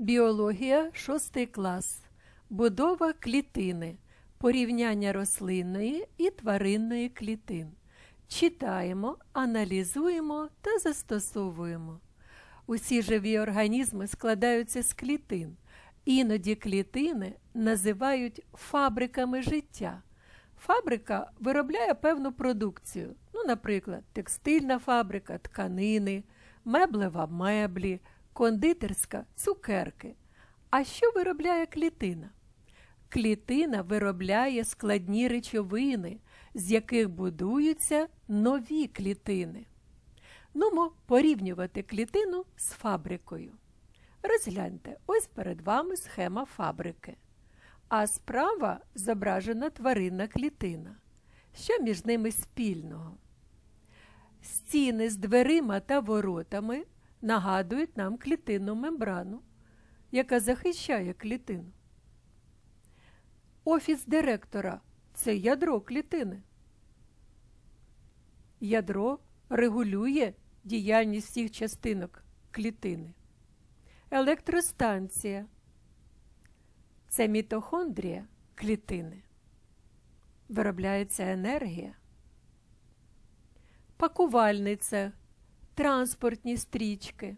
Біологія 6 клас. Будова клітини. Порівняння рослинної і тваринної клітин. Читаємо, аналізуємо та застосовуємо. Усі живі організми складаються з клітин. Іноді клітини називають фабриками життя. Фабрика виробляє певну продукцію, ну, наприклад, текстильна фабрика, тканини, меблева меблі, кондитерська цукерки. А що виробляє клітина? Клітина виробляє складні речовини, з яких будуються нові клітини. Нумо порівнювати клітину з фабрикою. Розгляньте, ось перед вами схема фабрики. А справа зображена тваринна клітина. Що між ними спільного? Стіни з дверима та воротами нагадують нам клітинну мембрану, яка захищає клітину. Офіс директора це ядро клітини. Ядро регулює діяльність всіх частинок клітини. Електростанція це мітохондрія клітини. Виробляється енергія. Пакувальний цех, транспортні стрічки.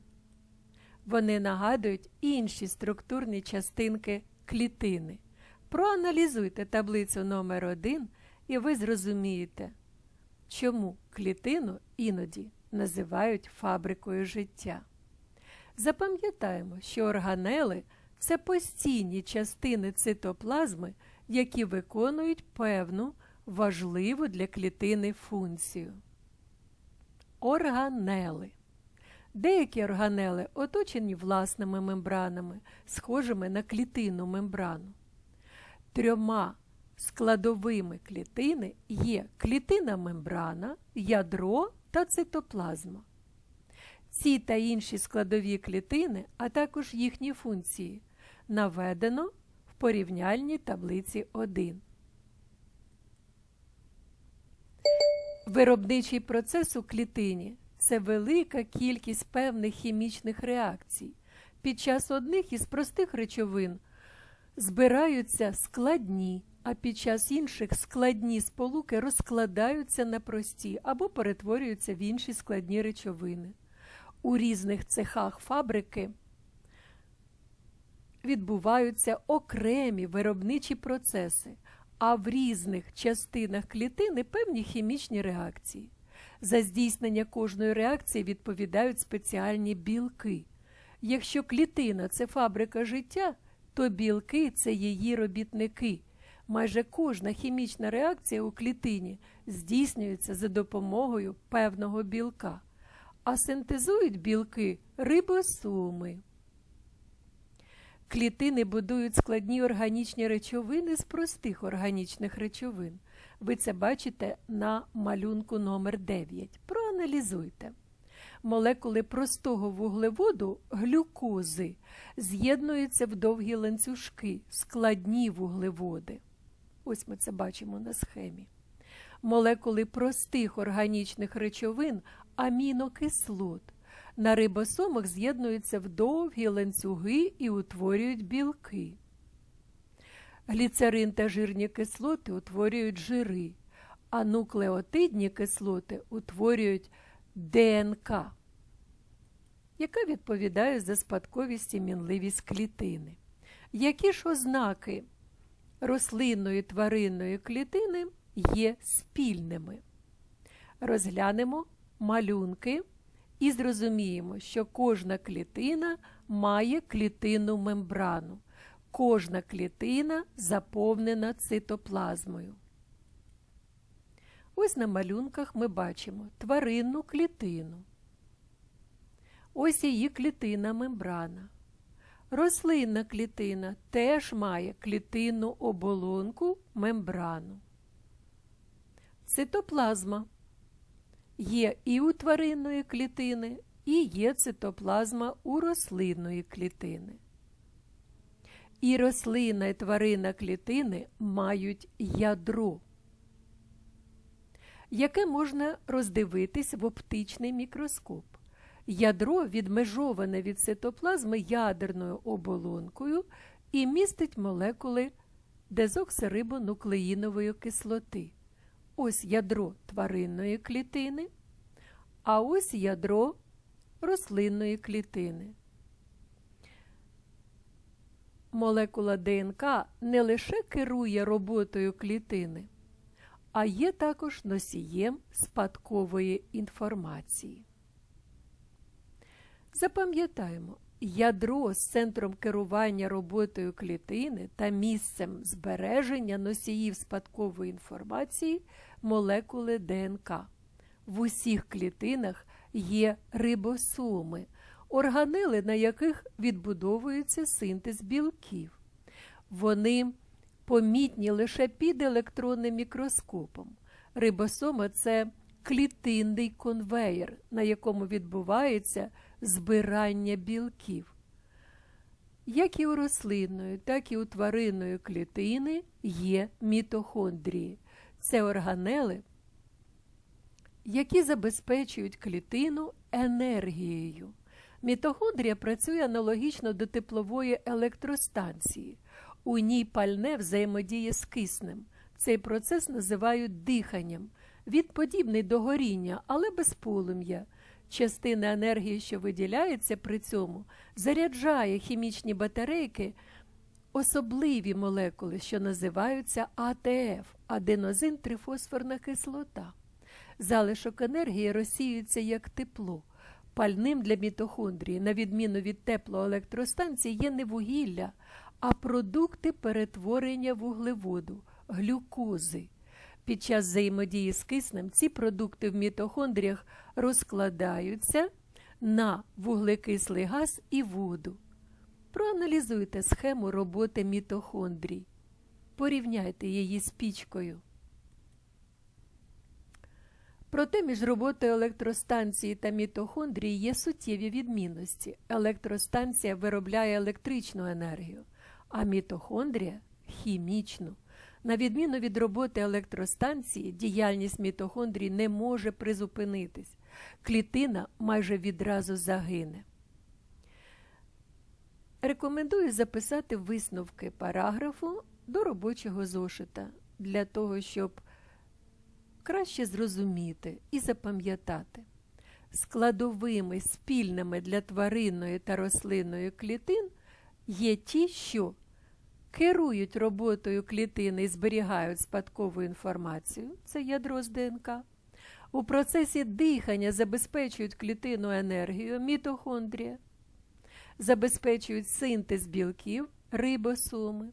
Вони нагадують інші структурні частинки клітини. Проаналізуйте таблицю номер 1 і ви зрозумієте, чому клітину іноді називають фабрикою життя. Запам'ятаємо, що органели це постійні частини цитоплазми, які виконують певну важливу для клітини функцію. Органели. Деякі органели оточені власними мембранами, схожими на клітинну мембрану. Трьома складовими клітини є клітина мембрана, ядро та цитоплазма. Ці та інші складові клітини, а також їхні функції, наведено в порівняльній таблиці 1. Виробничий процес у клітині це велика кількість певних хімічних реакцій. Під час одних із простих речовин збираються складні, а під час інших складні сполуки розкладаються на прості або перетворюються в інші складні речовини. У різних цехах фабрики відбуваються окремі виробничі процеси, а в різних частинах клітини певні хімічні реакції. За здійснення кожної реакції відповідають спеціальні білки. Якщо клітина це фабрика життя, то білки це її робітники. Майже кожна хімічна реакція у клітині здійснюється за допомогою певного білка, а синтезують білки рибосоми. Клітини будують складні органічні речовини з простих органічних речовин. Ви це бачите на малюнку номер 9 Проаналізуйте. Молекули простого вуглеводу глюкози з'єднуються в довгі ланцюжки, складні вуглеводи. Ось ми це бачимо на схемі. Молекули простих органічних речовин амінокислот на рибосомах з'єднуються в довгі ланцюги і утворюють білки. Гліцерин та жирні кислоти утворюють жири, а нуклеотидні кислоти утворюють ДНК, яка відповідає за спадковість і мінливість клітини. Які ж ознаки рослинної тваринної клітини є спільними? Розглянемо малюнки і зрозуміємо, що кожна клітина має клітинну мембрану. Кожна клітина заповнена цитоплазмою. Ось на малюнках ми бачимо тваринну клітину. Ось її клітинна мембрана. Рослинна клітина теж має клітинну оболонку мембрану. Цитоплазма є і у тваринної клітини, і є цитоплазма у рослинної клітини. І рослина і тварина клітини мають ядро, яке можна роздивитись в оптичний мікроскоп. Ядро відмежоване від цитоплазми ядерною оболонкою і містить молекули дезоксирибонуклеїнової кислоти. Ось ядро тваринної клітини, а ось ядро рослинної клітини. Молекула ДНК не лише керує роботою клітини, а є також носієм спадкової інформації. Запам'ятаємо, ядро з центром керування роботою клітини та місцем збереження носіїв спадкової інформації молекули ДНК. В усіх клітинах є рибосоми, органели, на яких відбудовується синтез білків. Вони помітні лише під електронним мікроскопом. Рибосома це клітинний конвеєр, на якому відбувається збирання білків. Як і у рослинної, так і у тваринної клітини є мітохондрії. Це органели, які забезпечують клітину енергією. Мітохондрія працює аналогічно до теплової електростанції. У ній пальне взаємодіє з киснем. Цей процес називають диханням. Він подібний до горіння, але без полум'я. Частина енергії, що виділяється при цьому, заряджає хімічні батарейки, особливі молекули, що називаються АТФ аденозин трифосфорна кислота. Залишок енергії розсіюється як тепло. Пальним для мітохондрії, на відміну від теплоелектростанції, є не вугілля, а продукти перетворення вуглеводу, глюкози. Під час взаємодії з киснем ці продукти в мітохондріях розкладаються на вуглекислий газ і воду. Проаналізуйте схему роботи мітохондрій. Порівняйте її з пічкою. Проте між роботою електростанції та мітохондрії є суттєві відмінності. Електростанція виробляє електричну енергію, а мітохондрія хімічну. На відміну від роботи електростанції, діяльність мітохондрій не може призупинитись. Клітина майже відразу загине. Рекомендую записати висновки параграфу до робочого зошита для того, щоб краще зрозуміти і запам'ятати. Складовими спільними для тваринної та рослинної клітин є ті, що керують роботою клітини і зберігають спадкову інформацію, це ядро з ДНК. У процесі дихання забезпечують клітину енергію, мітохондрія, забезпечують синтез білків, рибосоми,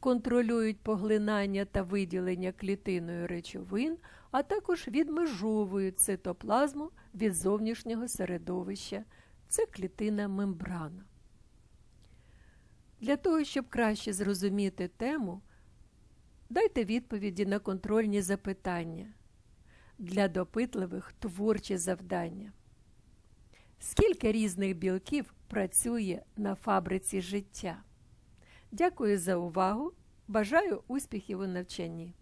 контролюють поглинання та виділення клітиною речовин, а також відмежовують цитоплазму від зовнішнього середовища. Це клітина мембрана. Для того, щоб краще зрозуміти тему, дайте відповіді на контрольні запитання. Для допитливих творчі завдання. Скільки різних білків працює на фабриці життя? Дякую за увагу! Бажаю успіхів у навчанні!